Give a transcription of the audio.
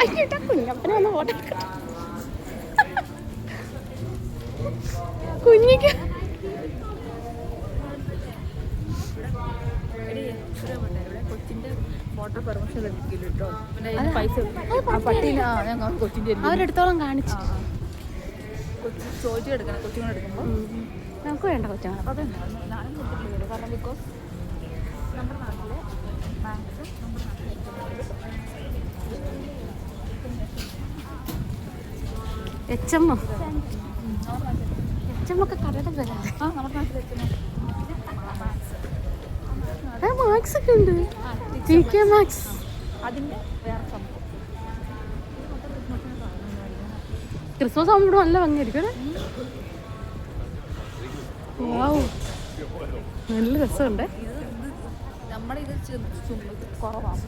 അയ്യേട്ടാ കുഞ്ഞപ്പനെ ഒന്ന് ഫോട്ടോ എടുക്കട്ടെ കുഞ്ഞിക്ക്. അവരെടുത്തോളം കാണിച്ചു. ചോദിച്ചു എടുക്കണം കൊച്ചിനെ എടുക്കുമ്പോൾ നമുക്ക് വേണ്ട കൊച്ചാണ് അപ്പോൾ അത് കാരണം ബിക്കോസ് നമ്മുടെ നാട്ടിലെ നമ്മുടെ നാട്ടിലെ എച്ച് എം എച്ച് എം ഒക്കെ കടയുടെ നാട്ടിലെ മാക്സ് ഒക്കെ ഉണ്ട്. ടി കെ മാക്സ് അതിന്റെ വേറെ സംഭവം. ക്രിസ്മസ് ആകുമ്പോൾ ഇവിടെ നല്ല ഭംഗിയായിരിക്കും അല്ലേ? നല്ല രസമുണ്ട്. നമ്മുടെ ഇത് കുറവാണ്